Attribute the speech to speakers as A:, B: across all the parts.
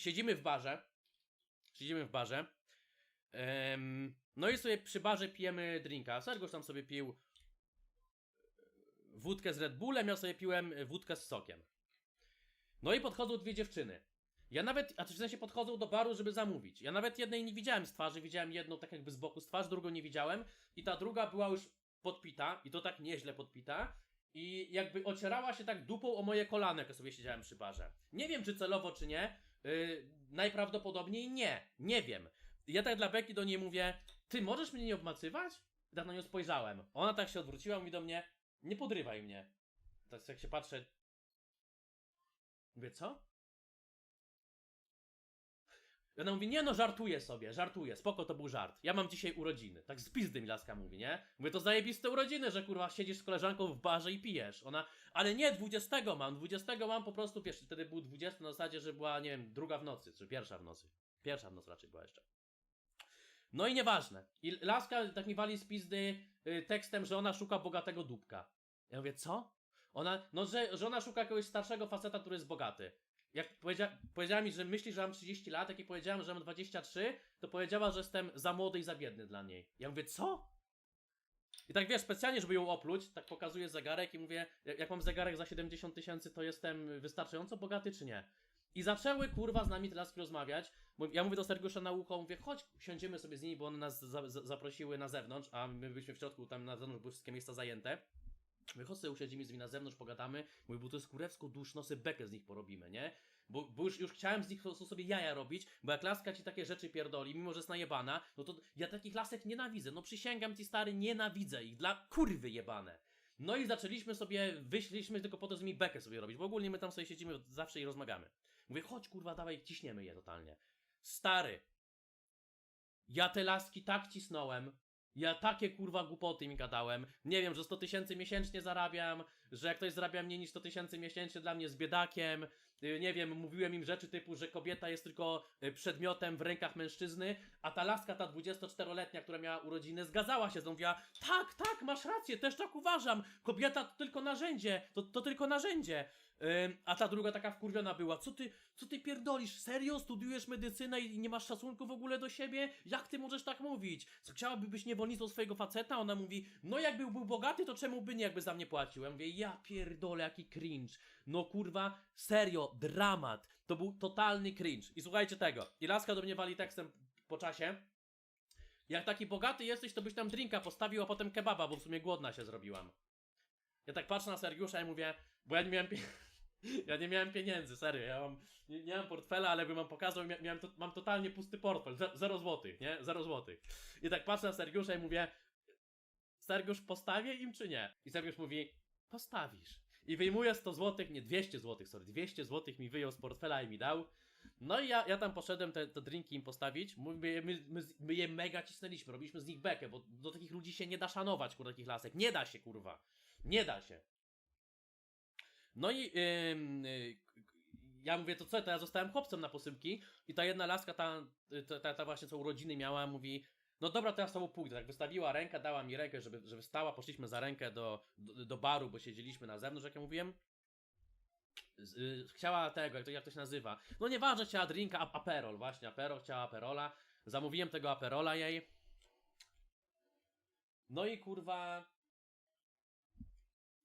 A: siedzimy w barze. Siedzimy w barze. Em, no i sobie przy barze pijemy drinka. Sergosz tam sobie pił wódkę z Red Bullem, ja sobie piłem wódkę z sokiem. No i podchodzą dwie dziewczyny. Ja nawet, a w sensie podchodzą do baru, żeby zamówić. Ja nawet jednej nie widziałem z twarzy, widziałem jedną tak jakby z boku z twarzy, drugą nie widziałem. I ta druga była już podpita, i to tak nieźle podpita. I jakby ocierała się tak dupą o moje kolano, jak ja sobie siedziałem przy barze. Nie wiem, czy celowo, czy nie. Yy, najprawdopodobniej nie. Nie wiem. Ja tak dla Beki do niej mówię, ty możesz mnie nie obmacywać? Tak na nią spojrzałem. Ona tak się odwróciła, mówi do mnie, nie podrywaj mnie. Tak jak się patrzę. Mówię, co? I Ona mówi, nie no, żartuję sobie, żartuję, spoko, to był żart. Ja mam dzisiaj urodziny. Tak z pizdy mi laska mówi, nie? Mówię, to zajebiste urodziny, że kurwa siedzisz z koleżanką w barze i pijesz. Ona, ale nie, 20 mam, 20 mam po prostu, wiesz, wtedy był 20 na zasadzie, że była, nie wiem, druga w nocy, czy pierwsza w nocy. Pierwsza w nocy raczej była jeszcze. No i nieważne. I laska tak mi wali z pizdy y, tekstem, że ona szuka bogatego dupka. Ja mówię, co? Ona, no, że, że ona szuka jakiegoś starszego faceta, który jest bogaty. Jak powiedzia, powiedziała mi, że myśli, że mam 30 lat, jak jej powiedziałem, że mam 23, to powiedziała, że jestem za młody i za biedny dla niej. Ja mówię, co? I tak wiesz, specjalnie, żeby ją opluć, tak pokazuję zegarek i mówię, jak mam zegarek za 70 tysięcy, to jestem wystarczająco bogaty, czy nie? I zaczęły kurwa z nami te laski rozmawiać. Ja mówię do Sergiusza na ucho, mówię, chodź, siądziemy sobie z nimi, bo one nas za, za, zaprosiły na zewnątrz, a my byliśmy w środku, tam na zewnątrz były wszystkie miejsca zajęte. Chodź sobie usiądziemy z nimi na zewnątrz, pogadamy. Mówię, bo to jest kurewsko duszno, sobie bekę z nich porobimy, nie? Bo, bo już, już chciałem z nich po prostu sobie jaja robić, bo jak laska ci takie rzeczy pierdoli, mimo że jest najebana, no to ja takich lasek nienawidzę. No przysięgam ci stary, nienawidzę ich, dla kurwy jebane. No i zaczęliśmy sobie, wyszliśmy tylko po to, żeby mi bekę sobie robić, bo ogólnie my tam sobie siedzimy zawsze i rozmawiamy. Mówię, chodź kurwa, dawaj, ciśniemy je totalnie. Stary, ja te laski tak cisnąłem, ja takie kurwa głupoty mi gadałem. Nie wiem, że 100 tysięcy miesięcznie zarabiam, że jak ktoś zarabia mniej niż 100 tysięcy miesięcznie, dla mnie jest biedakiem. Y, Nie wiem, mówiłem im rzeczy typu, że kobieta jest tylko y, przedmiotem w rękach mężczyzny, a ta laska, ta 24-letnia, która miała urodziny, zgadzała się z mówiła, tak, tak, masz rację, też tak uważam, kobieta to tylko narzędzie, to, to tylko narzędzie. A ta druga taka wkurwiona była, co ty, co ty pierdolisz, serio, studiujesz medycynę i nie masz szacunku w ogóle do siebie? Jak ty możesz tak mówić? Co, chciałaby być niewolnicą swojego faceta? Ona mówi, no jakby był bogaty, to czemu by nie, jakby za mnie płacił? Ja mówię, ja pierdolę, jaki cringe. No kurwa, serio, dramat. To był totalny cringe. I słuchajcie tego, i laska do mnie wali tekstem po czasie, jak taki bogaty jesteś, to byś tam drinka postawił, a potem kebaba, bo w sumie głodna się zrobiłam. Ja tak patrzę na Sergiusza i mówię, bo ja nie miałem, pie- ja nie miałem pieniędzy, serio, ja mam, nie, nie mam portfela, ale bym wam pokazał, mia, miałem to, mam totalnie pusty portfel, ze, zero złotych, nie, zero złotych. I tak patrzę na Sergiusza i mówię, Sergiusz, postawię im czy nie? I Sergiusz mówi, postawisz. I wyjmuje 100 złotych, nie 200 złotych, sorry, 200 złotych mi wyjął z portfela i mi dał. No i ja, ja tam poszedłem te, te drinki im postawić. My, my, my, my je mega cisnęliśmy, robiliśmy z nich bekę, bo do takich ludzi się nie da szanować, kurwa, takich lasek. Nie da się, kurwa. Nie da się. No i y, ja mówię, to co, to ja zostałem chłopcem na posyłki i ta jedna laska, ta, ta, ta, właśnie co urodziny miała, mówi, no dobra, to ja z tobą pójdę. Tak wystawiła rękę, dała mi rękę, żeby, żeby stała, poszliśmy za rękę do, do, do baru, bo siedzieliśmy na zewnątrz, jak ja mówiłem. Y, chciała tego, jak to, jak to się nazywa. No nieważne, chciała drinka, ap- aperol, właśnie, aperol, chciała aperola. Zamówiłem tego aperola jej. No i kurwa...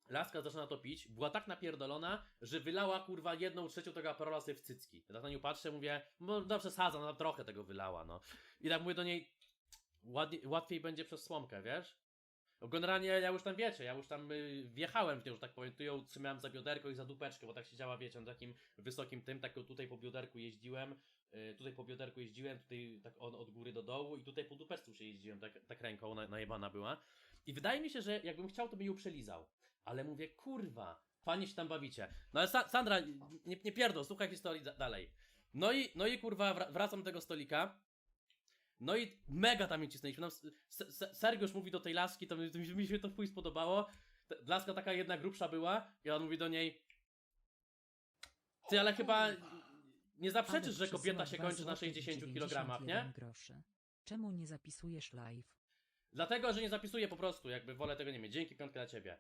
A: Laska zaczyna to pić, była tak napierdolona, że wylała kurwa jedną trzecią tego aperola sobie w cycki. Ja tak na nią patrzę, mówię, no dobrze przesadzam, no trochę tego wylała, no. I tak mówię do niej, ładnie, łatwiej będzie przez słomkę, wiesz? Bo generalnie ja już tam wiecie, ja już tam y, wjechałem w nią, że tak powiem, tu ją trzymałem za bioderko i za dupeczkę, bo tak siedziała, wiecie, na takim wysokim tym, tak tutaj po bioderku jeździłem, y, tutaj po bioderku jeździłem, tutaj tak od, od góry do dołu i tutaj po dupeczce się jeździłem, tak, tak ręką na, najebana była. I wydaje mi się, że jakbym chciał, to bym ją przelizał. Ale mówię, kurwa, fajnie się tam bawicie. No ale Sa Sandra, nie, nie pierdol, słuchaj historii da dalej. No i, no i kurwa, wra wracam do tego stolika. No i mega tam mnie cisnęliśmy. Nam Sergiusz mówi do tej laski, to mi, mi, mi się to w chuj spodobało. Laska taka jedna grubsza była i on mówi do niej Ty, ale chyba nie zaprzeczysz, że kobieta się kończy na 60 kg, nie?
B: Groszy. Czemu nie zapisujesz live?
A: Dlatego, że nie zapisuję po prostu, jakby wolę tego nie mieć. Dzięki piątka dla ciebie.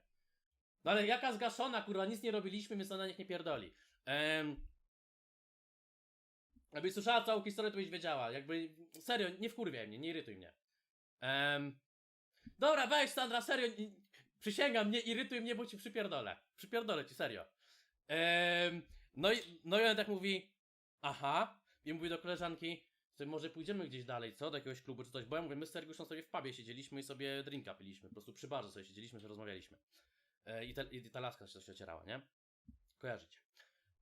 A: No ale jaka zgaszona, kurwa, nic nie robiliśmy, więc ona niech nie pierdoli. Em... Jakbyś słyszała całą historię, to byś wiedziała. Jakby, serio, nie wkurwiaj mnie, nie irytuj mnie. Em, dobra, weź Sandra, serio, nie, przysięgam, nie irytuj mnie, bo ci przypierdolę. Przypierdolę ci, serio. Em, no, i, no i on tak mówi, aha, i mówi do koleżanki, że może pójdziemy gdzieś dalej, co? Do jakiegoś klubu czy coś, bo ja mówię, my z Sergiuszem sobie w pubie siedzieliśmy i sobie drinka piliśmy, po prostu przy barze sobie siedzieliśmy, że rozmawialiśmy. E, i, ta, I ta laska się ocierała, nie? Kojarzycie.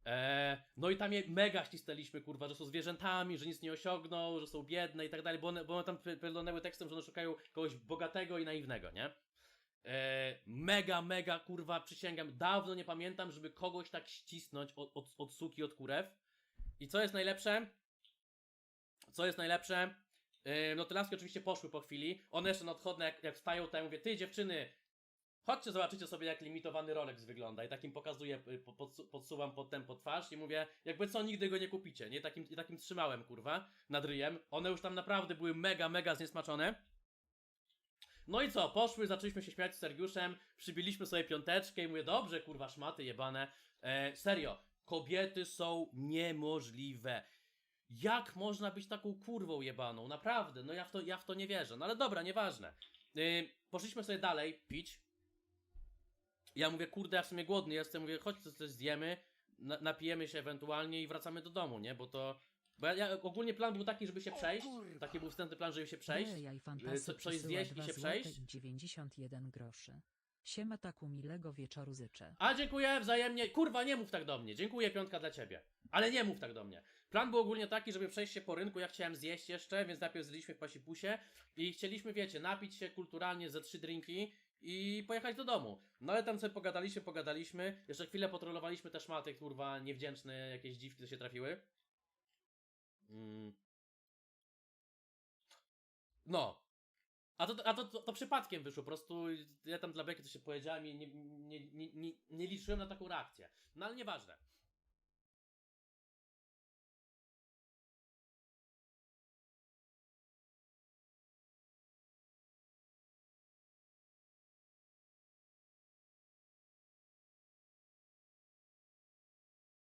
A: E, no i tam je mega ścisnęliśmy, kurwa, że są zwierzętami, że nic nie osiągną, że są biedne i tak dalej, bo one, bo one tam pierdolnęły tekstem, że one szukają kogoś bogatego i naiwnego, nie? E, mega, mega, kurwa, przysięgam, dawno nie pamiętam, żeby kogoś tak ścisnąć od, od, od suki, od kurew. I co jest najlepsze? Co jest najlepsze? Yy, no te laski oczywiście poszły po chwili. One jeszcze na odchodne, jak, jak wstają, to ja mówię, ty dziewczyny, chodźcie, zobaczycie sobie, jak limitowany Rolex wygląda. I takim pokazuję, y, po- podsu podsuwam potem pod twarz i mówię, jakby co, nigdy go nie kupicie, nie? Takim, I takim trzymałem, kurwa, nad ryjem. One już tam naprawdę były mega, mega zniesmaczone. No i co, poszły, zaczęliśmy się śmiać z Sergiuszem, przybiliśmy sobie piąteczkę i mówię, dobrze, kurwa, szmaty jebane. E, serio, kobiety są niemożliwe. Jak można być taką kurwą jebaną? Naprawdę, no ja w to, ja w to nie wierzę. No ale dobra, nieważne. Yy, poszliśmy sobie dalej pić. Ja mówię, kurde, ja w sumie głodny jestem. Mówię, chodź coś, coś zjemy, na, napijemy się ewentualnie i wracamy do domu, nie? Bo to... Bo ja, ja, ogólnie plan był taki, żeby się przejść. Taki był wstępny plan, żeby się przejść. Y,
B: fantasy
A: co- coś zjeść i
B: 2
A: się przejść?
B: i 91 groszy. Siema taku milego wieczoru życzę.
A: A dziękuję wzajemnie. Kurwa, nie mów tak do mnie. Dziękuję, piątka dla ciebie. Ale nie mów tak do mnie. Plan był ogólnie taki, żeby przejść się po rynku. Ja chciałem zjeść jeszcze, więc najpierw zjedliśmy w pasipusie i chcieliśmy, wiecie, napić się kulturalnie ze trzy drinki i pojechać do domu. No ale tam sobie pogadaliśmy, pogadaliśmy. Jeszcze chwilę potrolowaliśmy te szmaty, kurwa, niewdzięczne jakieś dziwki, co się trafiły. Mm. No. A to, a to, to, to przypadkiem wyszło, po prostu ja tam dla Beki to się powiedziałem i nie, nie, nie, nie, nie liczyłem na taką reakcję. No ale nieważne.